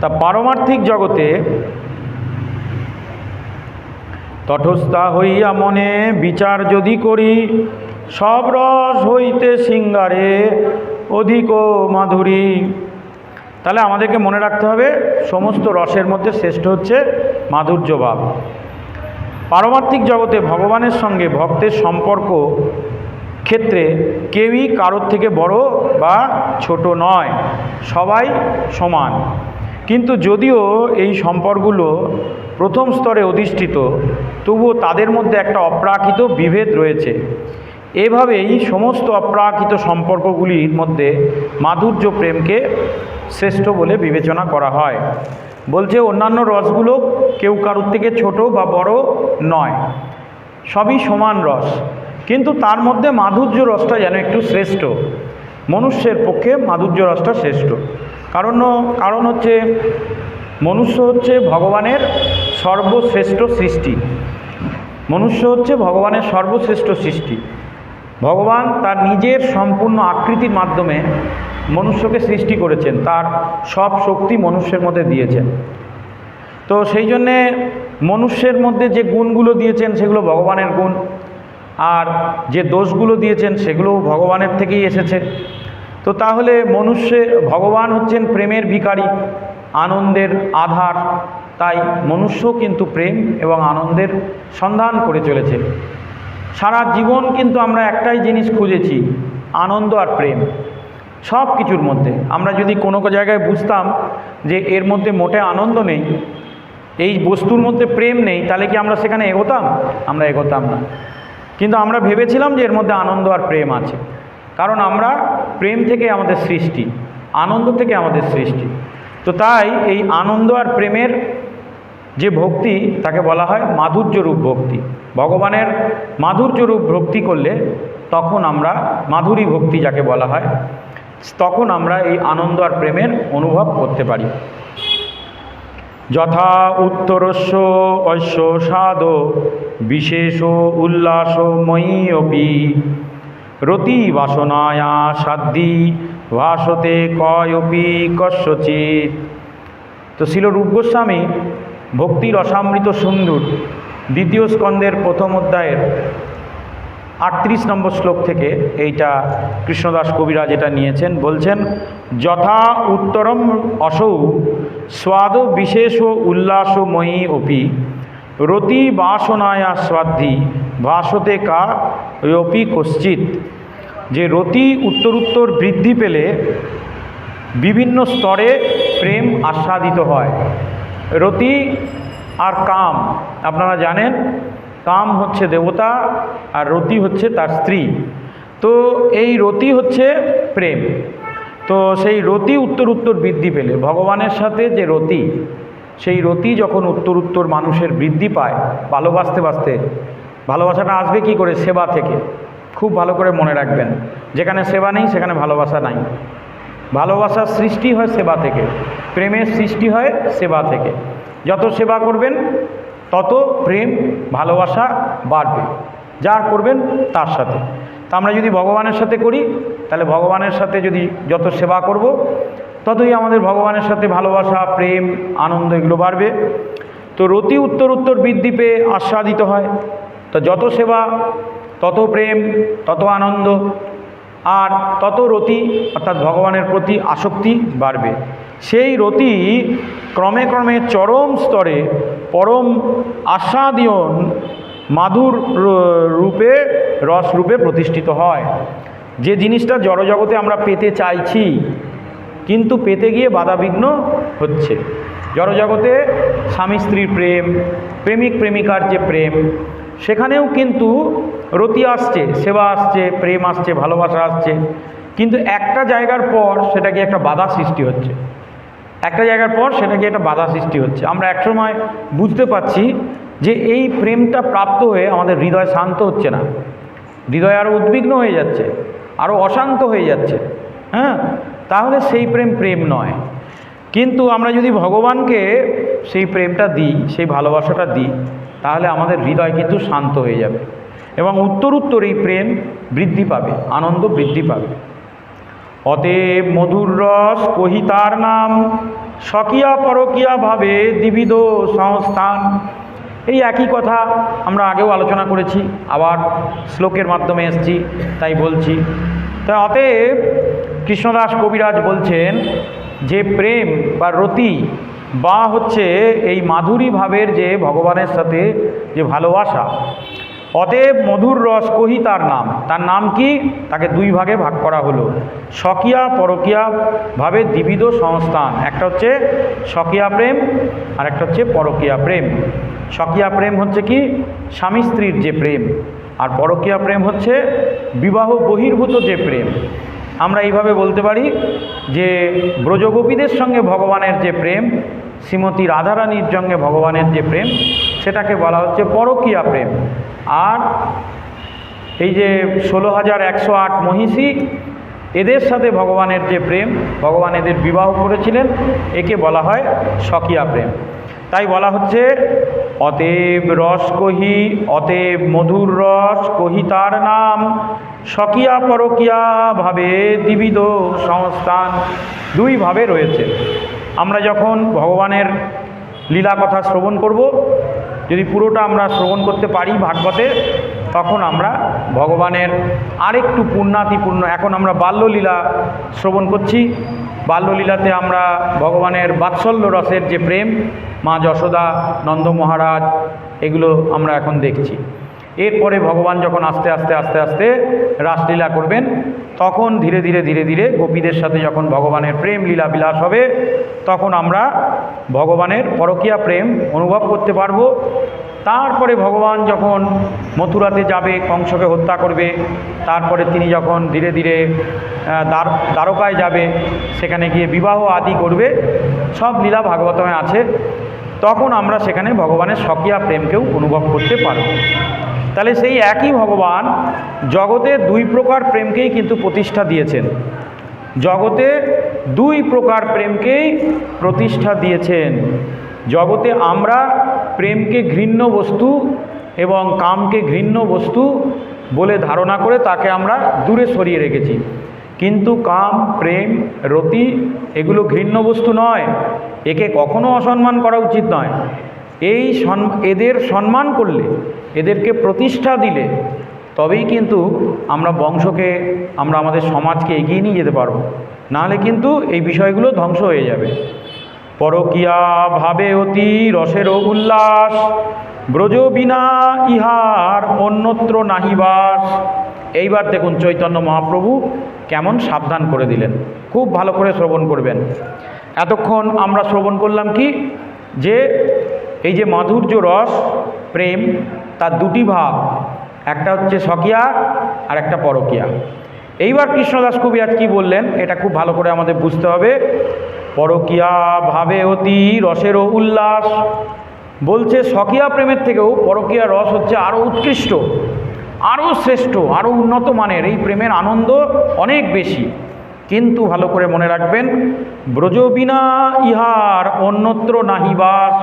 তা পারমার্থিক জগতে তটস্থা হইয়া মনে বিচার যদি করি, সব রস হইতে সিঙ্গারে অধিক মাধুরী। তাহলে আমাদেরকে মনে রাখতে হবে, সমস্ত রসের মধ্যে শ্রেষ্ঠ হচ্ছে মাধুর্য ভাব পারমার্থিক জগতে ভগবানের সঙ্গে ভক্তের সম্পর্ক ক্ষেত্রে কেউই কারোর থেকে বড় বা ছোট নয়, সবাই সমান। কিন্তু যদিও এই সম্পর্কগুলো প্রথম স্তরে অধিষ্ঠিত, তবুও তাদের মধ্যে একটা অপ্রাকৃত বিভেদ রয়েছে। এভাবেই সমস্ত অপ্রাকৃত সম্পর্কগুলির মধ্যে মাধুর্য প্রেমকে শ্রেষ্ঠ বলে বিবেচনা করা হয়। বলছে, অন্যান্য রসগুলো কেউ কারোর থেকে ছোট বা বড় নয়, সবই সমান রস। কিন্তু তার মধ্যে মাধুর্য রসটা যেন একটু শ্রেষ্ঠ, মনুষ্যের পক্ষে মাধুর্য রসটা শ্রেষ্ঠ। কারণ কারণ হচ্ছে মনুষ্য হচ্ছে ভগবানের সর্বশ্রেষ্ঠ সৃষ্টি। মনুষ্য হচ্ছে ভগবানের সর্বশ্রেষ্ঠ সৃষ্টি। ভগবান তার নিজের সম্পূর্ণ আকৃতির মাধ্যমে মনুষ্যকে সৃষ্টি করেছেন, তার সব শক্তি মনুষ্যের মধ্যে দিয়েছেন। তো সেই জন্যে মনুষ্যের মধ্যে যে গুণগুলো দিয়েছেন, সেগুলো ভগবানের গুণ। আর যে দোষগুলো দিয়েছেন সেগুলো ভগবানের থেকেই এসেছে। তো তাহলে মনুষ্যে ভগবান হচ্ছেন প্রেমের ভিখারি, আনন্দের আধার। তাই মনুষ্য কিন্তু প্রেম এবং আনন্দের সন্ধান করে চলেছে। সারা জীবন কিন্তু আমরা একটাই জিনিস খুঁজেছি, আনন্দ আর প্রেম। সব কিছুর মধ্যে। আমরা যদি কোনো জায়গায় বুঝতাম যে এর মধ্যে মোটে আনন্দ নেই, এই বস্তুর মধ্যে প্রেম নেই, তাহলে কি আমরা সেখানে এগোতাম? আমরা এগোতাম না। কিন্তু আমরা ভেবেছিলাম যে এর মধ্যে আনন্দ আর প্রেম আছে। কারণ আমরা প্রেম থেকে আমাদের সৃষ্টি, আনন্দ থেকে আমাদের সৃষ্টি। তো তাই এই আনন্দ আর প্রেমের যে ভক্তি, তাকে বলা হয় মাধুর্যরূপ ভক্তি। ভগবানের মাধুর্যরূপ ভক্তি করলে তখন আমরা মাধুরী ভক্তি যাকে বলা হয়, তখন আমরা এই আনন্দ আর প্রেমের অনুভব করতে পারি। যথা উত্তরস্য ঐশ্য সাদ বিশেষ উল্লাস ময়ীয়পি। রতি বাসনায়া সাধ্যি ভাসতে কয়পি কস্যচিৎ তো ছিল রূপ গোস্বামী, ভক্তির অসামৃত সুন্দর, দ্বিতীয় স্কন্দের প্রথম অধ্যায়ের আটত্রিশ নম্বর শ্লোক থেকে এইটা কৃষ্ণদাস কবিরাজ এটা নিয়েছেন, বলছেন, যথা উত্তরম অসৌ, স্বাদ বিশেষ উল্লাসময়ী অপি রতি বাসনায়া স্বাদ্ধি ভাসতে কা অপি কশ্চিৎ। যে রতি উত্তরোত্তর বৃদ্ধি পেলে বিভিন্ন স্তরে প্রেম আস্বাদিত হয়। রতি আর কাম, আপনারা জানেন, কাম হচ্ছে দেবতা আর রতি হচ্ছে তার স্ত্রী। তো এই রতি হচ্ছে প্রেম। তো সেই রতি উত্তর উত্তর বৃদ্ধি পেলে, ভগবানের সাথে যে রতি সেই রতি যখন উত্তর উত্তর মানুষের বৃদ্ধি পায়, ভালোবাসতে বাসতে, ভালোবাসাটা আসবে কি করে সেবা থেকে? খুব ভালো করে মনে রাখবেন। যেখানে সেবা নেই, সেখানে ভালোবাসা নাই। ভালোবাসার সৃষ্টি হয় সেবা থেকে, প্রেমের সৃষ্টি হয় সেবা থেকে। যত সেবা করবেন, তত প্রেম, ভালোবাসা বাড়বে। যা করবেন, তার সাথে। তা আমরা যদি ভগবানের সাথে করি, তাহলে ভগবানের সাথে যদি যত সেবা করব ততই আমাদের ভগবানের সাথে ভালোবাসা, প্রেম, আনন্দ এগুলো বাড়বে। তো রতি উত্তর উত্তর বৃদ্ধি পেয়ে আস্বাদিত হয়। তো যত সেবা, তত প্রেম, তত আনন্দ, আর তত রতি অর্থাৎ ভগবানের প্রতি আসক্তি বাড়বে। সেই রতি ক্রমে ক্রমে চরম স্তরে পরম আস্বাদিয়ন মাধুর রূপে, রস রূপে প্রতিষ্ঠিত হয়। যে জিনিসটা জড়জগতে আমরা পেতে চাইছি কিন্তু পেতে গিয়ে বাধাবিঘ্ন হচ্ছে। জড়জগতে স্বামী স্ত্রীর প্রেম, প্রেমিক প্রেমিকার যে প্রেম, সেখানেও কিন্তু রতি আসছে, সেবা আসছে, প্রেম আসছে, ভালোবাসা আসছে। কিন্তু একটা জায়গার পর সেটা কি একটা বাধা সৃষ্টি হচ্ছে। একটা জায়গার পর সেটা কি একটা বাধা সৃষ্টি হচ্ছে। আমরা একসময় বুঝতে পারছি যে এই প্রেমটা প্রাপ্ত হয়ে আমাদের হৃদয় শান্ত হচ্ছে না। হৃদয় আরও উদ্বিগ্ন হয়ে যাচ্ছে আরও অশান্ত হয়ে যাচ্ছে। হ্যাঁ? তাহলে সেই প্রেম প্রেম নয়। কিন্তু আমরা যদি ভগবানকে সেই প্রেমটা দিই, সেই ভালোবাসাটা দিই, তাহলে আমাদের হৃদয় কিন্তু শান্ত হয়ে যাবে এবং উত্তর উত্তর এই প্রেম বৃদ্ধি পাবে, আনন্দ বৃদ্ধি পাবে। অতএব মধুর রস কহি তার নাম স্বকীয়া পরকীয়াভাবে দ্বিবিধ সংস্থান। এই একই কথা আমরা আগেও আলোচনা করেছি, আবার শ্লোকের মাধ্যমে এসছি, তাই বলছি। তা অতএব কৃষ্ণদাস কবিরাজ বলছেন যে প্রেম বা রতি বা হচ্ছে এই মাধুরী ভাবের যে ভগবানের সাথে যে ভালোবাসা, অতএব মধুর রস কহি তার নাম। তার নাম কি? তাকে দুই ভাগে ভাগ করা হলো। স্বকীয়া পরকীয়া ভাবে দ্বিবিধ সংস্থান। একটা হচ্ছে স্বকীয়া প্রেম আর একটা হচ্ছে পরকীয়া প্রেম। স্বকীয়া প্রেম হচ্ছে কি? স্বামী স্ত্রীর যে প্রেম। আর পরকীয়া প্রেম হচ্ছে বিবাহ বহির্ভূত যে প্রেম। আমরা এইভাবে বলতে পারি যে ব্রজগোপীদের সঙ্গে ভগবানের যে প্রেম, শ্রীমতী রাধারানীর সঙ্গে ভগবানের যে প্রেম, সেটাকে বলা হচ্ছে পরকীয়া প্রেম। আর এই যে ষোলো হাজার একশো আট মহিষী, এদের সাথে ভগবানের যে প্রেম, ভগবান এদের বিবাহ করেছিলেন, একে বলা হয় স্বকীয়া প্রেম। তাই বলা হচ্ছে, অতএব রস কহি, অতএব মধুর রস কহি তার নাম সকিয়া পরকীয়া ভাবে দ্বিবিধ সংস্থান দুইভাবে রয়েছে। আমরা যখন ভগবানের লীলা কথা শ্রবণ করব, যদি পুরোটা আমরা শ্রবণ করতে পারি ভাগবতে তখন আমরা ভগবানের আরেকটু পূর্ণাতিপূর্ণ এখন আমরা বাল্যলীলা শ্রবণ করছি। বাল্যলীলাতে আমরা ভগবানের বাৎসল্য রসের যে প্রেম, মা যশোদা, নন্দ মহারাজ, এগুলো আমরা এখন দেখছি। এরপরে ভগবান যখন আস্তে আস্তে আস্তে আস্তে রাসলীলা করবেন, তখন ধীরে ধীরে ধীরে ধীরে গোপীদের সাথে যখন ভগবানের প্রেম লীলা বিলাস হবে, তখন আমরা ভগবানের পরকীয়া প্রেম অনুভব করতে পারব। তারপরে ভগবান যখন মথুরাতে যাবে, কংসকে হত্যা করবে, তারপরে তিনি যখন ধীরে ধীরে দ্বার, দ্বারকায় যাবে, সেখানে গিয়ে বিবাহ আদি করবে, সব লীলা ভাগবতমে আছে, তখন আমরা সেখানে ভগবানের স্বকীয়া প্রেমকেও অনুভব করতে পারব। তাহলে সেই একই ভগবান জগতে দুই প্রকার প্রেমকেই কিন্তু প্রতিষ্ঠা দিয়েছেন। জগতে দুই প্রকার প্রেমকেই প্রতিষ্ঠা দিয়েছেন। জগতে আমরা প্রেমকে ঘৃণ্য বস্তু এবং কামকে ঘৃণ্য বস্তু বলে ধারণা করে তাকে আমরা দূরে সরিয়ে রেখেছি। কিন্তু কাম, প্রেম, রতি এগুলো ঘৃণ্য বস্তু নয়। একে কখনো অসম্মান করা উচিত নয়। এই এদের সম্মান করলে, এদেরকে প্রতিষ্ঠা দিলে তবেই কিন্তু আমরা বংশকে, আমরা আমাদের সমাজকে এগিয়ে নিয়ে যেতে পারব। নাহলে কিন্তু এই বিষয়গুলো ধ্বংস হয়ে যাবে। পরকিয়া ভাবে অতি রসের উল্লাস, ব্রজ বিনা ইহার অন্যত্র নাহিবাস এইবার দেখুন চৈতন্য মহাপ্রভু কেমন সাবধান করে দিলেন, খুব ভালো করে শ্রবণ করবেন। এতক্ষণ আমরা শ্রবণ করলাম কি, যে এই যে মাধুর্য রস, প্রেম, তার দুটি ভাব, একটা হচ্ছে স্বকীয়া আর একটা পরকীয়া। এইবার কৃষ্ণদাস কবি কবিরাজ কি বললেন, এটা খুব ভালো করে আমাদের বুঝতে হবে। পরকীয়া ভাবে অতি রসেরও উল্লাস। বলছে স্বকীয়া প্রেমের থেকেও পরকীয়া রস হচ্ছে আরও উৎকৃষ্ট, আরও শ্রেষ্ঠ, আরও উন্নত মানের। এই প্রেমের আনন্দ অনেক বেশি। কিন্তু ভালো করে মনে রাখবেন ব্রজবিনা ইহার অন্যত্র নাহিবাস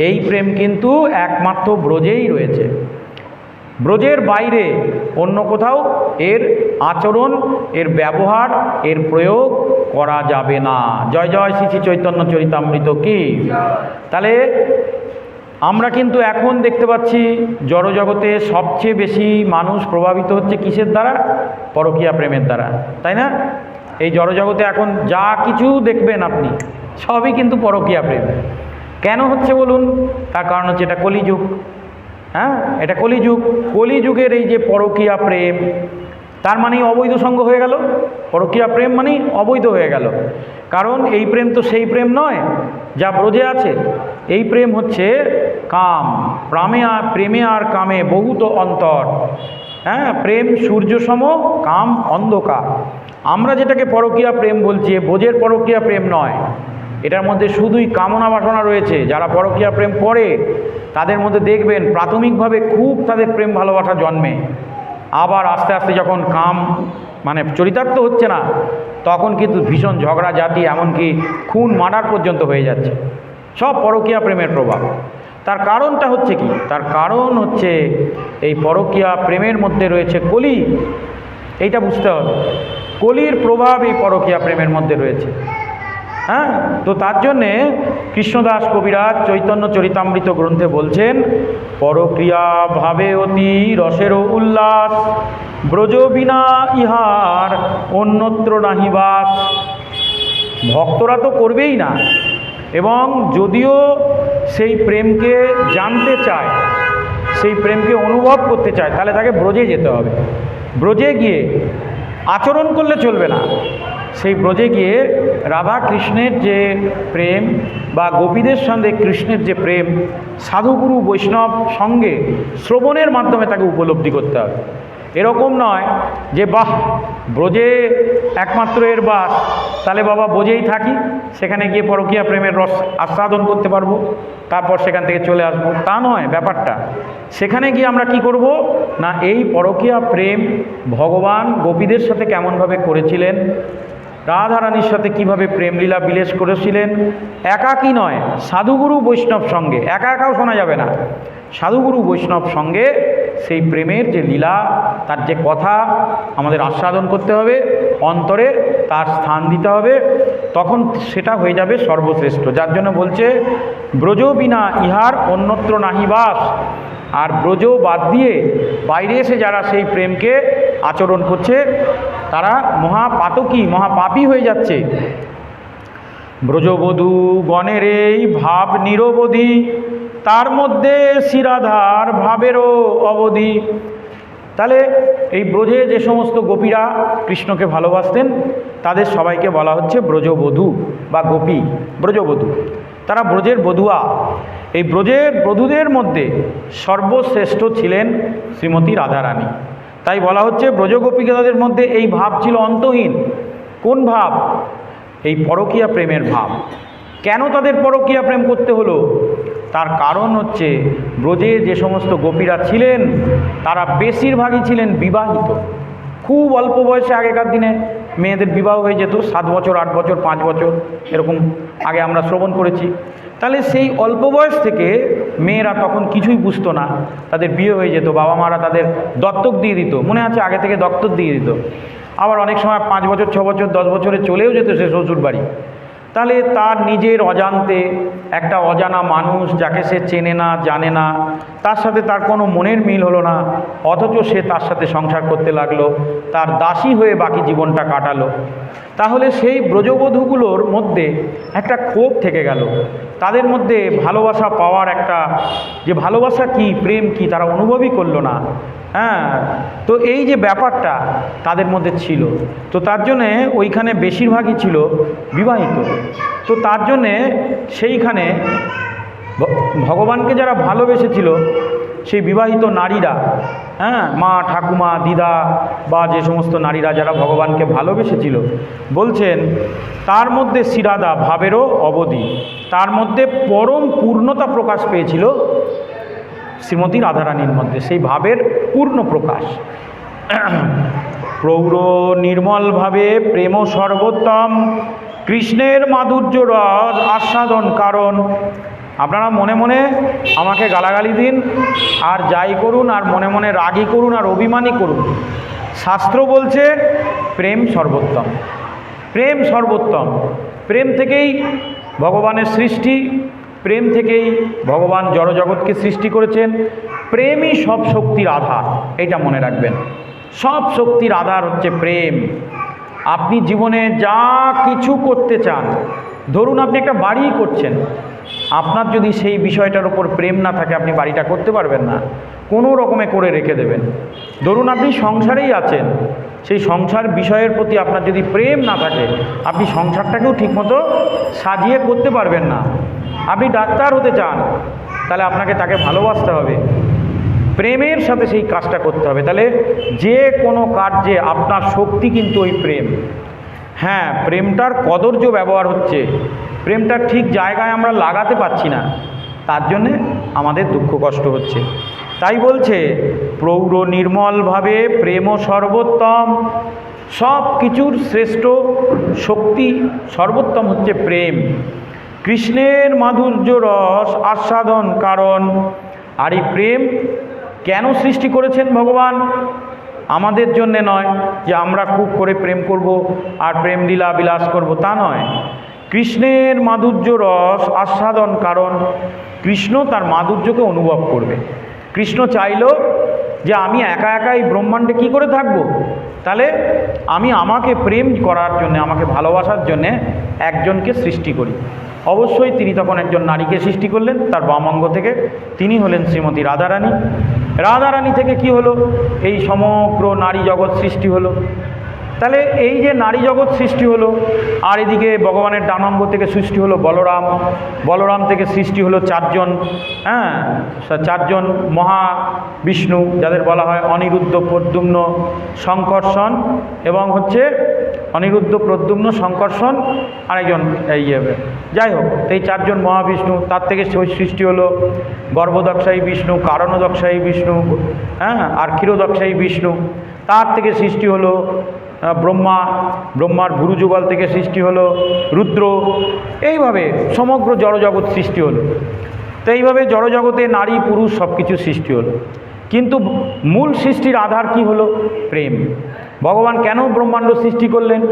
এই প্রেম কিন্তু একমাত্র ব্রজেই রয়েছে। ব্রজের বাইরে, অন্য কোথাও এর আচরণ, এর ব্যবহার, এর প্রয়োগ করা যাবে না। জয় জয় শ্রী চৈতন্য চরিতামৃত কি? তাহলে আমরা কিন্তু এখন দেখতে পাচ্ছি জড়জগতে সবচেয়ে বেশি মানুষ প্রভাবিত হচ্ছে কিসের দ্বারা? পরকীয়া প্রেমের দ্বারা, তাই না? এই জড়জগতে এখন যা কিছু দেখবেন আপনি, সবই কিন্তু পরকীয়া প্রেম। কেন হচ্ছে বলুন? তার কারণ হচ্ছে এটা কলিযুগ। হ্যাঁ? এটা কলিযুগ। কলিযুগের এই যে পরকীয়া প্রেম, তার মানেই অবৈধ সঙ্গ হয়ে গেল। পরকীয়া প্রেম মানেই অবৈধ হয়ে গেল। কারণ এই প্রেম তো সেই প্রেম নয়, যা ব্রজে আছে। এই প্রেম হচ্ছে কাম। প্রামে আর, প্রেমে আর কামে বহুত অন্তর। হ্যাঁ? প্রেম সূর্যসম কাম অন্ধকার। আমরা যেটাকে পরকীয়া প্রেম বলছি ব্রজের পরকীয়া প্রেম নয়। এটার মধ্যে শুধুই কামনা বাসনা রয়েছে। যারা পরকীয়া প্রেম করে, তাদের মধ্যে দেখবেন প্রাথমিকভাবে খুব তাদের প্রেম ভালোবাসা জন্মে। আবার আস্তে আস্তে যখন কাম মানে চরিতার্থ হচ্ছে না, তখন কিন্তু ভীষণ ঝগড়া জাতি, এমনকি খুন, মার্ডার পর্যন্ত হয়ে যাচ্ছে। সব পরকীয়া প্রেমের প্রভাব। তার কারণটা হচ্ছে কি? তার কারণ হচ্ছে এই পরকীয়া প্রেমের মধ্যে রয়েছে কলি। এইটা বুঝতে হবে। কলির প্রভাব এই পরকীয়া প্রেমের মধ্যে রয়েছে। হ্যাঁ? তো তার জন্যে কৃষ্ণদাস কবিরাজ চৈতন্য চরিতামৃত গ্রন্থে বলছেন, পরক্রিয়া ভাবে অতি রসেরও উল্লাস, ব্রজ বিনা ইহার অন্যত্র নাহি বাস। ভক্তরা তো করবেই না। এবং যদিও সেই প্রেমকে জানতে চায়, সেই প্রেমকে অনুভব করতে চায়, তাহলে তাকে ব্রজে যেতে হবে। ব্রজে গিয়ে আচরণ করলে চলবে না। সেই ব্রজে গিয়ে রাধা কৃষ্ণের যে প্রেম বা গোপীদের সঙ্গে কৃষ্ণের যে প্রেম, সাধুগুরু বৈষ্ণব সঙ্গে শ্রবণের মাধ্যমে তাকে উপলব্ধি করতে হবে। এরকম নয় যে, বাহ, ব্রজে একমাত্র এর বাস, তাহলে বাবা বোঝেই থাকি, সেখানে গিয়ে পরকীয়া প্রেমের রস আস্বাদন করতে পারব, তারপর সেখান থেকে চলে আসব। তা নয়, ব্যাপারটা। সেখানে গিয়ে আমরা কি করব? না, এই পরকীয়া প্রেম ভগবান গোপীদের সাথে কেমনভাবে করেছিলেন রাধারানীর সাথে কীভাবে প্রেমলীলা বিলেস করেছিলেন? একাকী নয়, সাধুগুরু বৈষ্ণব সঙ্গে। একা একাও শোনা যাবে না। সাধুগুরু বৈষ্ণব সঙ্গে সেই প্রেমের যে লীলা, তার যে কথা আমাদের আস্বাদন করতে হবে, অন্তরে তার স্থান দিতে হবে, তখন সেটা হয়ে যাবে সর্বশ্রেষ্ঠ। যার জন্য বলছে ব্রজ বিনা ইহার অন্যত্র নাহি বাস। আর ব্রজ বাদ দিয়ে বাইরে এসে যারা সেই প্রেমকে আচরণ করছে, তারা মহাপাতকী, মহাপাপী হয়ে যাচ্ছে। ব্রজবধূ গণের এই ভাব নিরবধি, তার মধ্যে শিরাধার ভাবেরও অবধি। তাহলে এই ব্রজে যে সমস্ত গোপীরা কৃষ্ণকে ভালোবাসতেন, তাদের সবাইকে বলা হচ্ছে ব্রজবধূ বা গোপী, ব্রজবধূ। তারা ব্রজের বধুয়া। এই ব্রজের বধূদের মধ্যে সর্বশ্রেষ্ঠ ছিলেন শ্রীমতী রাধারানী। তাই বলা হচ্ছে ব্রজগোপিকাদের মধ্যে এই ভাব ছিল অন্তহীন। কোন ভাব? এই পরকীয়া প্রেমের ভাব। কেন তাদের পরকীয়া প্রেম করতে হলো? তার কারণ হচ্ছে ব্রজে যে সমস্ত গোপীরা ছিলেন, তারা বেশিরভাগই ছিলেন বিবাহিত। খুব অল্প বয়সে আগেকার দিনে মেয়েদের বিবাহ হয়ে যেত, সাত বছর, আট বছর, পাঁচ বছর, এরকম আগে আমরা শ্রবণ করেছি। তাহলে সেই অল্প বয়স থেকে মেয়েরা তখন কিছুই বুঝতো না। তাদের বিয়ে হয়ে যেত, বাবা মারা তাদের দত্তক দিয়ে দিত, মনে আছে আগে থেকে দত্তক দিয়ে দিত। আবার অনেক সময় পাঁচ বছর, ছ বছর, দশ বছরে চলেও যেত সে শ্বশুর বাড়ি তাহলে তার নিজের অজান্তে একটা অজানা মানুষ যাকে সে চেনে না, জানে না, তার সাথে তার কোনো মনের মিল হলো না, অথচ সে তার সাথে সংসার করতে লাগল, তার দাসী হয়ে বাকি জীবনটা কাটালো। তাহলে সেই ব্রজবধূগুলোর মধ্যে একটা ক্ষোভ থেকে গেল। তাদের মধ্যে ভালোবাসা পাওয়ার একটা, যে ভালোবাসা কি, প্রেম কি, তারা অনুভবই করল না। হ্যাঁ তো এই যে ব্যাপারটা তাদের মধ্যে ছিল, তো তার জন্যে ওইখানে বেশিরভাগই ছিল বিবাহিত। তো তার জন্যে সেইখানে ভগবানকে যারা ভালোবেসেছিল সেই বিবাহিত নারীরা হ্যাঁ মা, ঠাকুমা, দিদা বা যে সমস্ত নারীরা যারা ভগবানকে ভালোবেসেছিল, বলছেন, তার মধ্যে শিরাদা ভাবেরও অবধি, তার মধ্যে পরম পূর্ণতা প্রকাশ পেয়েছিল শ্রীমতী রাধারানীর মধ্যে, সেই ভাবের পূর্ণ প্রকাশ। প্রৌঢ় নির্মলভাবে প্রেম সর্বোত্তম, কৃষ্ণের মাধুর্য রস আস্বাদন কারণ আপনারা মনে মনে আমাকে গালাগালি দিন, আর যাই করুন, আর মনে মনে রাগই করুন, আর অভিমানই করুন। শাস্ত্র বলছে, প্রেম সর্বোত্তম। প্রেম সর্বোত্তম। প্রেম থেকেই ভগবানের সৃষ্টি, প্রেম থেকেই ভগবান জড়জগৎকে সৃষ্টি করেছেন। প্রেমই সব শক্তির আধার এটা মনে রাখবেন। সব শক্তির আধার হচ্ছে প্রেম। আপনি জীবনে যা কিছু করতে চান, ধরুন আপনি একটা বাড়ি করছেন আপনার যদি সেই বিষয়টার উপর প্রেম না থাকে, আপনি বাড়িটা করতে পারবেন না। কোনো রকমে করে রেখে দেবেন। ধরুন আপনি সংসারেই আছেন। সেই সংসার বিষয়ের প্রতি আপনার যদি প্রেম না থাকে, আপনি সংসারটাকেও ঠিকমতো সাজিয়ে করতে পারবেন না। আপনি ডাক্তার হতে চান, তাহলে আপনাকে তাকে ভালোবাসতে হবে। প্রেমের সাথে সেই কাজটা করতে হবে। তাহলে যে কোনো কার্যে আপনার শক্তি কিন্তু ওই প্রেম। হ্যাঁ প্রেমটার কদর্য ব্যবহার হচ্ছে। প্রেমটার ঠিক জায়গায় আমরা লাগাতে পারছি না, তার জন্যে আমাদের দুঃখ কষ্ট হচ্ছে। তাই বলছে, প্রৌঢ় নির্মলভাবে প্রেম সর্বোত্তম, সব কিছুর শ্রেষ্ঠ শক্তি সর্বোত্তম হচ্ছে প্রেম। কৃষ্ণের মাধুর্য রস আস্বাদন কারণ, আর এই প্রেম কেন সৃষ্টি করেছেন ভগবান? আমাদের জন্যে নয় যে আমরা খুব করে প্রেম করব, আর প্রেম লীলা বিলাস করব, তা নয়। কৃষ্ণের মাধুর্য রস আস্বাদন কারণ কৃষ্ণ তার মাধুর্যকে অনুভব করবে। কৃষ্ণ চাইল যে আমি একা একাই ব্রহ্মাণ্ডে কী করে থাকব? তাহলে আমি আমাকে প্রেম করার জন্যে, আমাকে ভালোবাসার জন্যে একজনকে সৃষ্টি করি। অবশ্যই তিনি তখন একজন নারীকে সৃষ্টি করলেন, তার বামাঙ্গ থেকে। তিনি হলেন শ্রীমতী রাধারানী। রাধারানী থেকে কি হলো? এই সমগ্র নারী জগৎ সৃষ্টি হলো। তাহলে এই যে নারী জগৎ সৃষ্টি হলো আর এদিকে ভগবানের ডানম্ব থেকে সৃষ্টি হলো বলরাম বলরাম থেকে সৃষ্টি হলো চারজন হ্যাঁ? চারজন মহা বিষ্ণু যাদের বলা হয় অনিরুদ্ধ প্রদ্যুম্ন শঙ্কর্ষণ এবং হচ্ছে অনিরুদ্ধ প্রদ্যুম্ন শঙ্কর্ষণ আরেকজন এই ইয়ে, যাই হোক এই চারজন মহাবিষ্ণু তার থেকে সৃষ্টি হলো গর্ভদক্ষায়ী বিষ্ণু কারণদক্ষায়ী বিষ্ণু হ্যাঁ? আর ক্ষীরদক্ষায়ী বিষ্ণু তার থেকে সৃষ্টি হলো ব্রহ্মা, ব্রহ্মার ভুরুযুগল থেকে সৃষ্টি হলো রুদ্র। এইভাবে সমগ্র জড়জগৎ সৃষ্টি হলো। তো এইভাবে জড়জগতে নারী, পুরুষ সব কিছু সৃষ্টি হলো। কিন্তু মূল সৃষ্টির আধার কি হলো? প্রেম। ভগবান কেন ব্রহ্মাণ্ড সৃষ্টি করলেন?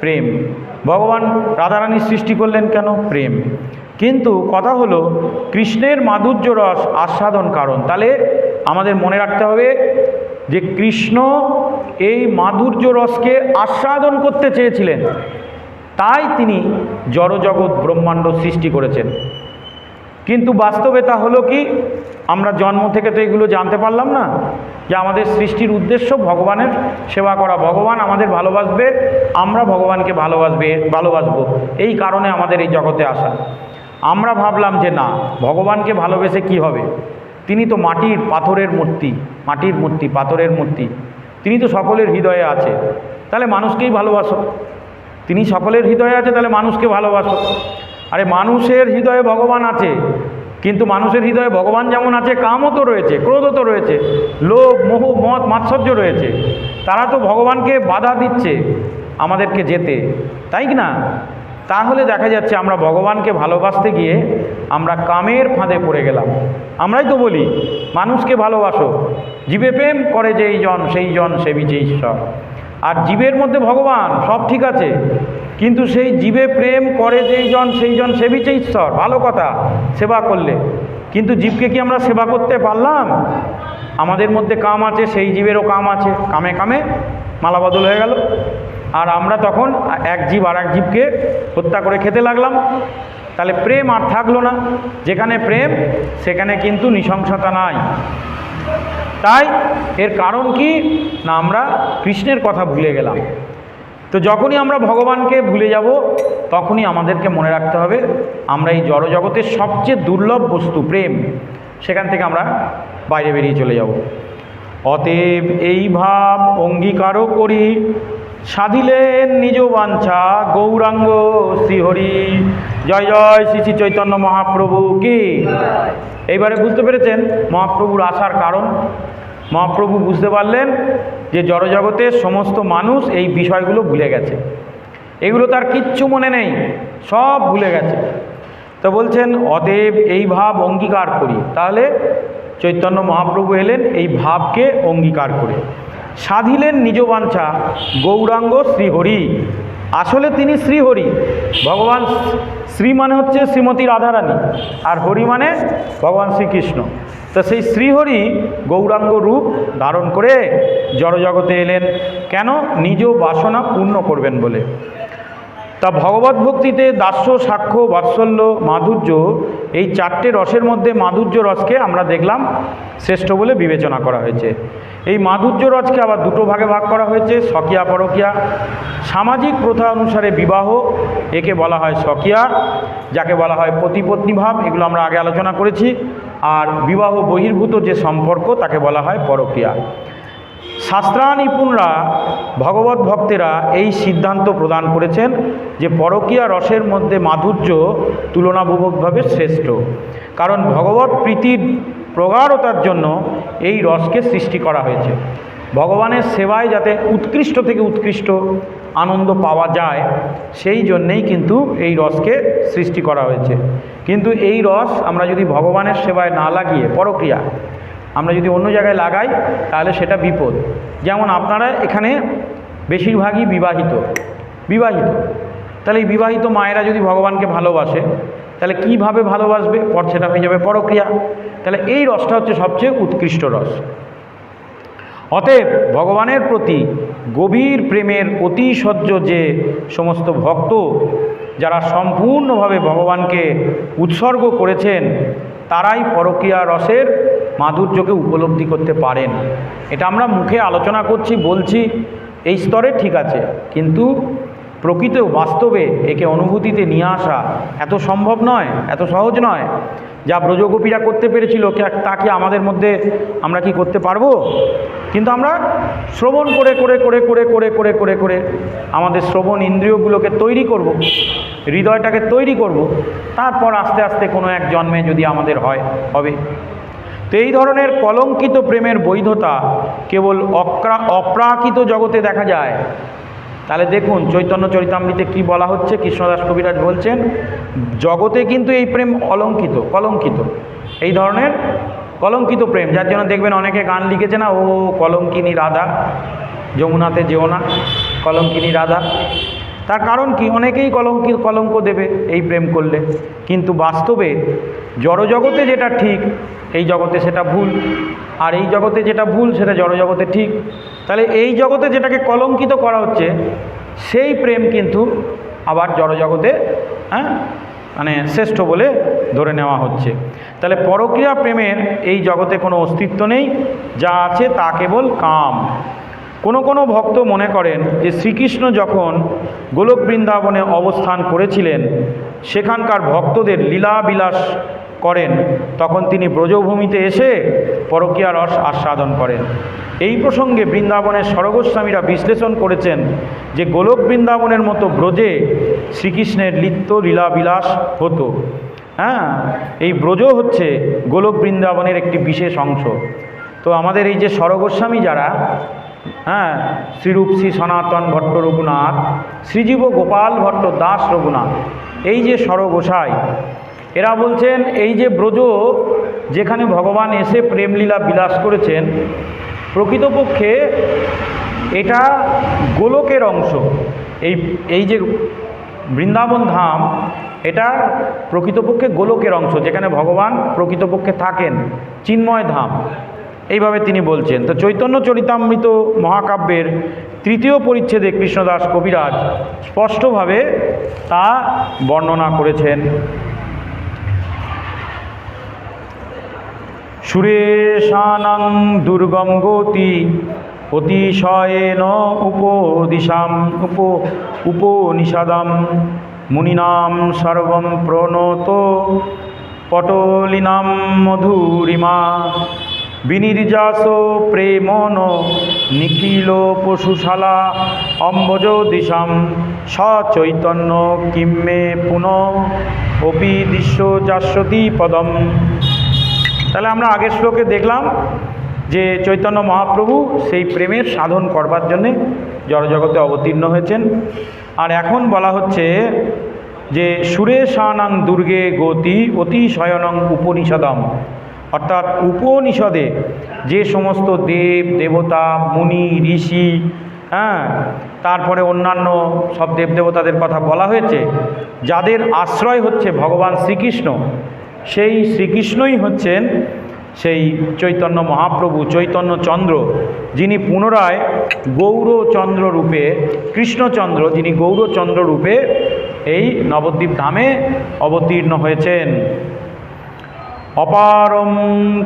প্রেম। ভগবান রাধারানীর সৃষ্টি করলেন কেন? প্রেম। কিন্তু কথা হলো, কৃষ্ণের মাধুর্য রস আস্বাদন কারণ। তাহলে আমাদের মনে রাখতে হবে যে কৃষ্ণ এই মাধুর্য রসকে আস্বাদন করতে চেয়েছিলেন। তাই তিনি জড়জগৎ ব্রহ্মাণ্ড সৃষ্টি করেছেন। কিন্তু বাস্তবে তা হলো কি? আমরা জন্ম থেকে তো এগুলো জানতে পারলাম না যে আমাদের সৃষ্টির উদ্দেশ্য ভগবানের সেবা করা। ভগবান আমাদের ভালোবাসবে, আমরা ভগবানকে ভালোবাসবে, ভালোবাসবো। এই কারণে আমাদের এই জগতে আসা। আমরা ভাবলাম যে না, ভগবানকে ভালোবেসে কি হবে? তিনি তো মাটির পাথরের মূর্তি, মাটির মূর্তি, পাথরের মূর্তি। তিনি তো সকলের হৃদয়ে আছে। তাহলে মানুষকেই ভালোবাসো। তিনি সকলের হৃদয়ে আছে, তাহলে মানুষকে ভালোবাসো। আরে মানুষের হৃদয়ে ভগবান আছে, কিন্তু মানুষের হৃদয়ে ভগবান যেমন আছে, কামও তো রয়েছে, ক্রোধও তো রয়েছে, লোভ, মোহ মত মাৎসর্য রয়েছে। তারা তো ভগবানকে বাধা দিচ্ছে আমাদেরকে যেতে। তাই কি না? তাহলে দেখা যাচ্ছে আমরা ভগবানকে ভালোবাসতে গিয়ে আমরা কামের ফাঁদে পড়ে গেলাম। আমরাই তো বলি, মানুষকে ভালোবাসো। জীবে প্রেম করে যেই জন, সেই জন সেবিছে ঈশ্বর আর জীবের মধ্যে ভগবান, সব ঠিক আছে। কিন্তু সেই জীবে প্রেম করে যেই জন, সেই জন সেবিছে ঈশ্বর, ভালো কথা, সেবা করলে। কিন্তু জীবকে কি আমরা সেবা করতে পারলাম? আমাদের মধ্যে কাম আছে, সেই জীবেরও কাম আছে। কামে কামে মালাবদল হয়ে গেল। আর আমরা তখন এক জীব আর এক জীবকে হত্যা করে খেতে লাগলাম। তাহলে প্রেম আর থাকল না। যেখানে প্রেম, সেখানে কিন্তু নৃশংসতা নাই। তাই এর কারণ কি? না, আমরা কৃষ্ণের কথা ভুলে গেলাম। তো যখনই আমরা ভগবানকে ভুলে যাব, তখনই আমাদেরকে মনে রাখতে হবে, আমরা এই জড়জগতের সবচেয়ে দুর্লভ বস্তু, প্রেম, সেখান থেকে আমরা বাইরে বেরিয়ে চলে যাব। অতএব এই ভাব অঙ্গীকারও করি সাধিলেন নিজ বাঞ্ছা, গৌরাঙ্গ শ্রীহরি। জয় জয় শ্রী শ্রী চৈতন্য মহাপ্রভু কি? এইবারে বুঝতে পেরেছেন মহাপ্রভুর আসার কারণ। মহাপ্রভু বুঝতে পারলেন যে জড়জগতের সমস্ত মানুষ এই বিষয়গুলো ভুলে গেছে। এগুলো তার কিচ্ছু মনে নেই, সব ভুলে গেছে। তো বলছেন অদেব এই ভাব অঙ্গীকার করি। তাহলে চৈতন্য মহাপ্রভু এলেন এই ভাবকে অঙ্গীকার করে। সাধিলেন নিজ বাঞ্ছা গৌরাঙ্গ শ্রীহরি। আসলে তিনি শ্রীহরি। ভগবান শ্রী মানে হচ্ছে শ্রীমতী রাধারানী, আর হরি মানে ভগবান শ্রীকৃষ্ণ। তো সেই শ্রীহরি গৌরাঙ্গ রূপ ধারণ করে জড়জগতে এলেন। কেন? নিজ বাসনা পূর্ণ করবেন বলে। তা ভগবত ভক্তিতে দাস্য, সাক্ষ্য, বাৎসল্য, মাধুর্য, এই চারটে রসের মধ্যে মাধুর্য রসকে আমরা দেখলাম শ্রেষ্ঠ বলে বিবেচনা করা হয়েছে। এই মাধুর্য রসকে আবার দুটো ভাগে ভাগ করা হয়েছে স্বকীয়া পরকীয়া। সামাজিক প্রথা অনুসারে বিবাহ, একে বলা হয় স্বকীয়া যাকে বলা হয় পতিপত্নী ভাব এগুলো আমরা আগে আলোচনা করেছি। আর বিবাহ বহির্ভূত যে সম্পর্ক, তাকে বলা হয় পরকীয়া। শাস্ত্রানিপুণরা ভগবত ভক্তেরা এই সিদ্ধান্ত প্রদান করেছেন যে পরকীয়া রসের মধ্যে মাধুর্য তুলনামূলকভাবে শ্রেষ্ঠ। কারণ ভগবত প্রীতির প্রগাঢ়তার জন্য এই রসকে সৃষ্টি করা হয়েছে। ভগবানের সেবায় যাতে উৎকৃষ্ট থেকে উৎকৃষ্ট আনন্দ পাওয়া যায়, সেই জন্যেই কিন্তু এই রসকে সৃষ্টি করা হয়েছে। কিন্তু এই রস আমরা যদি ভগবানের সেবায় না লাগিয়ে, পরক্রিয়া, আমরা যদি অন্য জায়গায় লাগাই, তাহলে সেটা বিপদ। যেমন আপনারা এখানে বেশিরভাগই বিবাহিত বিবাহিত। তাহলে এই বিবাহিত মায়েরা যদি ভগবানকে ভালোবাসে তাহলে কীভাবে ভালোবাসবে? পর সেটা হয়ে যাবে পরক্রিয়া। তাহলে এই রসটা হচ্ছে সবচেয়ে উৎকৃষ্ট রস। অতএব ভগবানের প্রতি গভীর প্রেমের অতিশয্য যে সমস্ত ভক্ত, যারা সম্পূর্ণভাবে ভগবানকে উৎসর্গ করেছেন, তারাই পরকীয়া রসের মাধুর্যকে উপলব্ধি করতে পারেন। এটা আমরা মুখে আলোচনা করছি, বলছি, এই স্তরে ঠিক আছে। কিন্তু প্রকৃত বাস্তবে একে অনুভূতিতে নিয়ে আসা এত সম্ভব নয়, এত সহজ নয় যা ব্রজগোপীরা করতে পেরেছিল তা কি আমাদের মধ্যে আমরা কি করতে পারব কিন্তু আমরা শ্রবণ করে করে করে করে করে করে করে করে আমাদের শ্রবণ ইন্দ্রিয়গুলোকে তৈরি করব। হৃদয়টাকে তৈরি করব। তারপর আস্তে আস্তে কোনো এক জন্মে যদি আমাদের হয়, হবে তো এই ধরনের কলঙ্কিত প্রেমের বৈধতা কেবল অপ্রাকৃত জগতে দেখা যায় তাহলে দেখুন, চৈতন্য চরিতামৃতে কি বলা হচ্ছে? কৃষ্ণদাস কবিরাজ বলছেন, জগতে কিন্তু এই প্রেম অলঙ্কিত, কলঙ্কিত। এই ধরনের কলঙ্কিত প্রেম, যার জন্য দেখবেন অনেকে গান লিখেছে না, ও কলঙ্কিনী রাধা, যমুনাতে যেও না, কলঙ্কিনী রাধা। তার কারণ কি? অনেকেই কলঙ্কি, কলঙ্ক দেবে এই প্রেম করলে। কিন্তু বাস্তবে জড়জগতে যেটা ঠিক এই জগতে সেটা ভুল, আর এই জগতে যেটা ভুল সেটা জড়জগতে ঠিক। তাহলে এই জগতে যেটাকে কলঙ্কিত করা হচ্ছে, সেই প্রেম কিন্তু আবার জড়জগতে হ্যাঁ? মানে শ্রেষ্ঠ বলে ধরে নেওয়া হচ্ছে। তাহলে পরক্রিয়া প্রেমের এই জগতে কোনো অস্তিত্ব নেই, যা আছে তা কেবল কাম। কোনো কোনো ভক্ত মনে করেন যে শ্রীকৃষ্ণ যখন গোলক বৃন্দাবনে অবস্থান করেছিলেন, সেখানকার ভক্তদের লীলা বিলাস করেন। তখন তিনি ব্রজভূমিতে এসে পরকীয়া রস আস্বাদন করেন। এই প্রসঙ্গে বৃন্দাবনের স্বরগোস্বামীরা বিশ্লেষণ করেছেন যে গোলক বৃন্দাবনের মতো ব্রজে শ্রীকৃষ্ণের লিপ্ত লীলাবিলাস হতো। হ্যাঁ এই ব্রজ হচ্ছে গোলক বৃন্দাবনের একটি বিশেষ অংশ। তো আমাদের এই যে স্বরগোস্বামী যারা হ্যাঁ শ্রীরূপ শ্রী সনাতন ভট্ট রঘুনাথ, শ্রীজীব গোপাল ভট্ট দাস রঘুনাথ, এই যে স্বরগোসাই এরা বলছেন, এই যে ব্রজ যেখানে ভগবান এসে প্রেমলীলা বিলাস করেছেন, প্রকৃতপক্ষে এটা গোলকের অংশ। এই এই যে বৃন্দাবন ধাম, এটা প্রকৃতপক্ষে গোলকের অংশ, যেখানে ভগবান প্রকৃতপক্ষে থাকেন, চিন্ময় ধাম। এইভাবে তিনি বলছেন। তো চৈতন্য চরিতামৃত মহাকাব্যের তৃতীয় পরিচ্ছেদে কৃষ্ণদাস কবিরাজ স্পষ্টভাবে তা বর্ণনা করেছেন। সুরেশানাং দুর্গম গতি, অতিশয়েন উপদিশাম, উপ, উপনিষাদাম, মুনিনাম সর্বম প্রণত, পটলিনাম মধুরিমা, বিনির্যাস প্রেমন নিখিল পশুশালা অম্বজ দিশাম সচৈতন্য কিম্মে পুন অপি দৃশ্য যাস্যতি পদম। তাহলে আমরা আগের শ্লোকে দেখলাম যে চৈতন্য মহাপ্রভু সেই প্রেমের সাধন করবার জন্যে জড়জগতে অবতীর্ণ হয়েছেন। আর এখন বলা হচ্ছে যে সুরেশানাং দুর্গে গতি অতিশয়নং উপনিষদম। অর্থাৎ উপনিষদে যে সমস্ত দেব, দেবতা, মুনি, ঋষি হ্যাঁ তারপরে অন্যান্য সব দেবদেবতাদের কথা বলা হয়েছে, যাদের আশ্রয় হচ্ছে ভগবান শ্রীকৃষ্ণ সেই শ্রীকৃষ্ণই হচ্ছেন সেই চৈতন্য মহাপ্রভু, চৈতন্য চন্দ্র, যিনি পুনরায় গৌরচন্দ্র রূপে, কৃষ্ণচন্দ্র, যিনি গৌরচন্দ্র রূপে এই নবদ্বীপ ধামে অবতীর্ণ হয়েছেন। অপারম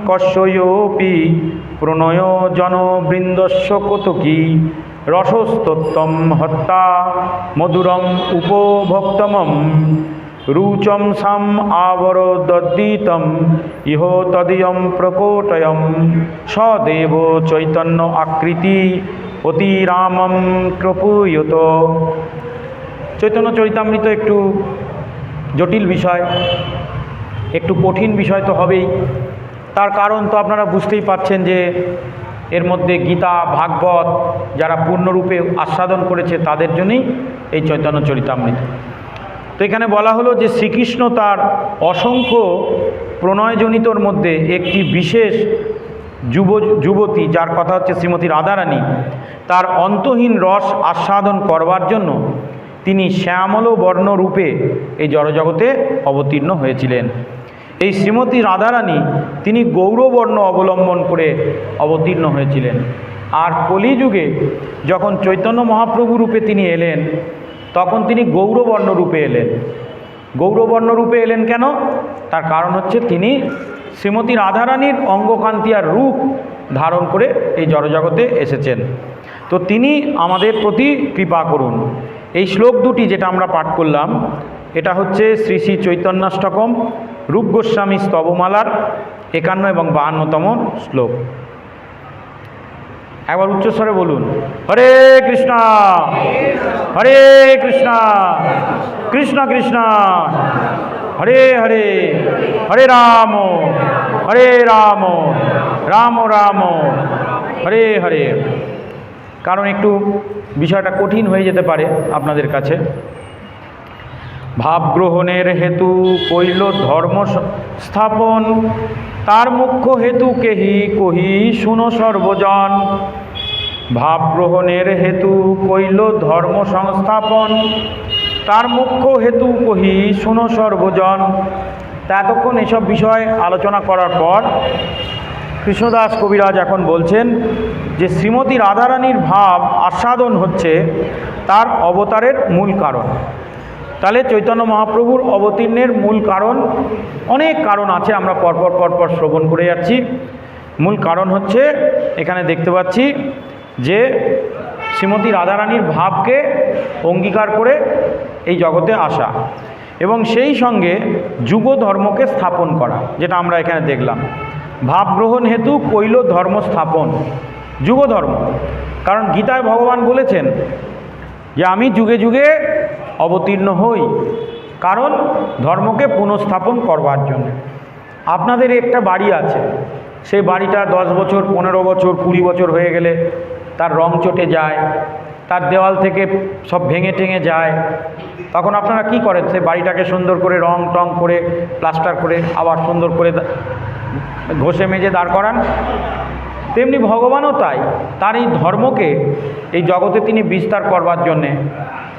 কশ্যপি প্রণয় জনবৃন্দস্য কতকি রসস্তত্তম হত্যা মধুরম উপভোক্তমম রুচম সাম আবরোদ্দীতম ইহ তদীয়ম প্রকোটয়ম। সদেব চৈতন্য আকৃতি অতিরামম কৃপুয়ত চৈতন্য চরিতামৃত একটু জটিল বিষয়, একটু কঠিন বিষয় তো হবেই। তার কারণ তো আপনারা বুঝতেই পাচ্ছেন যে এর মধ্যে গীতা, ভাগবত যারা পূর্ণরূপে আস্বাদন করেছে তাদের জন্যই এই চৈতন্য চরিতামৃত। তো এখানে বলা হলো যে শ্রীকৃষ্ণ তার অসংখ্য প্রণয়জনিতর মধ্যে একটি বিশেষ যুব, যুবতী, যার কথা হচ্ছে শ্রীমতী রাধারানী, তার অন্তহীন রস আস্বাদন করবার জন্য তিনি শ্যামল বর্ণরূপে এই জড়জগতে অবতীর্ণ হয়েছিলেন। এই শ্রীমতী রাধারানী তিনি গৌরবর্ণ অবলম্বন করে অবতীর্ণ হয়েছিলেন। আর কলিযুগে যখন চৈতন্য মহাপ্রভু রূপে তিনি এলেন তখন তিনি গৌরবর্ণ রূপে এলেন। গৌরবর্ণ রূপে এলেন কেন? তার কারণ হচ্ছে তিনি শ্রীমতী রাধারানীর অঙ্গকান্তি আর রূপ ধারণ করে এই জড়জগতে এসেছেন। তো তিনি আমাদের প্রতি কৃপা করুন। এই শ্লোক দুটি যেটা আমরা পাঠ করলাম, এটা হচ্ছে শ্রী শ্রী চৈতন্যাষ্টকম রূপ গোস্বামী স্তবমালার একান্ন এবং বাহান্নতম শ্লোক। একবার উচ্চস্বরে বলুন। হরে কৃষ্ণ। হরে কৃষ্ণ। কৃষ্ণ কৃষ্ণ। হরে হরে। হরে রাম। হরে রাম। রাম রাম। হরে হরে। কারণ একটু বিষয়টা কঠিন হয়ে যেতে পারে আপনাদের কাছে। ভাবগ্রহণের হেতু কইল ধর্ম স্থাপন, তার মুখ্য হেতু কেহি কহি শুনো সর্বজন। ভাবগ্রহণের হেতু কইল ধর্ম সংস্থাপন, তার মুখ্য হেতু কহি শুনো সর্বজন। তা এতক্ষণ এসব বিষয় আলোচনা করার পর কৃষ্ণদাস কবিরাজ এখন বলছেন যে শ্রীমতী রাধারানীর ভাব আস্বাদন হচ্ছে, তার অবতারের মূল কারণ। তাহলে চৈতন্য মহাপ্রভুর অবতীর্ণের মূল কারণ, অনেক কারণ আছে, আমরা পরপর পরপর শ্রবণ করে যাচ্ছি। মূল কারণ হচ্ছে, এখানে দেখতে পাচ্ছি যে শ্রীমতী রাধারানীর ভাবকে অঙ্গীকার করে এই জগতে আসা এবং সেই সঙ্গে যুগ ধর্মকে স্থাপন করা, যেটা আমরা এখানে দেখলাম। ভাবগ্রহণ হেতু কৈল ধর্ম স্থাপন যুগ ধর্ম কারণ গীতায় ভগবান বলেছেন যে, আমি যুগে যুগে অবতীর্ণ হই, কারণ ধর্মকে পুনঃস্থাপন করবার জন্য। আপনাদের একটা বাড়ি আছে, সেই বাড়িটা দশ বছর, পনেরো বছর, কুড়ি বছর হয়ে গেলে তার রং চটে যায়, তার দেওয়াল থেকে সব ভেঙে টেঙে যায়। তখন আপনারা কি করেন? সেই বাড়িটাকে সুন্দর করে রং টং করে, প্লাস্টার করে আবার সুন্দর করে ঘষে মেজে দাঁড় করান। তেমনি ভগবানও তাই, তার এই ধর্মকে এই জগতে তিনি বিস্তার করবার জন্যে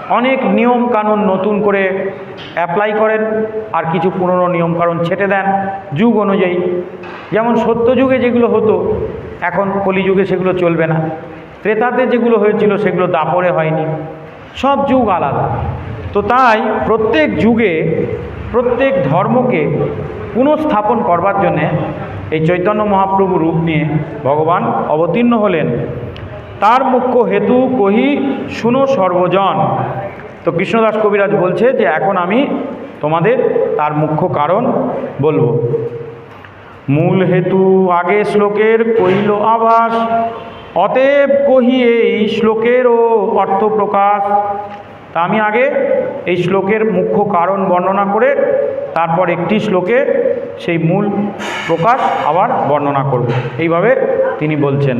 অনেক নিয়ম কানুন নতুন করে অ্যাপ্লাই করেন, আর কিছু পুরনো নিয়ম কানুন ছেটে দেন যুগ অনুযায়ী। যেমন সত্য যুগে যেগুলো হতো, এখন কলিযুগে সেগুলো চলবে না। ত্রেতাতে যেগুলো হয়েছিল সেগুলো দাপরে হয়নি। সব যুগ আলাদা। তো তাই প্রত্যেক যুগে, প্রত্যেক ধর্মকে পুনঃস্থাপন করবার জন্যে এই চৈতন্য মহাপ্রভু রূপ নিয়ে ভগবান অবতীর্ণ হলেন। তার মুখ্য হেতু কহি, শুনো সর্বজন। তো কৃষ্ণদাস কবিরাজ বলছে যে, এখন আমি তোমাদের তার মুখ্য কারণ বলব। মূল হেতু আগে শ্লোকের কইল আভাস, অতএব কহি এই শ্লোকেরও অর্থ প্রকাশ। তা আমি আগে এই শ্লোকের মুখ্য কারণ বর্ণনা করে, তারপর একটি শ্লোকে সেই মূল প্রকাশ আবার বর্ণনা করব। এইভাবে তিনি বলছেন।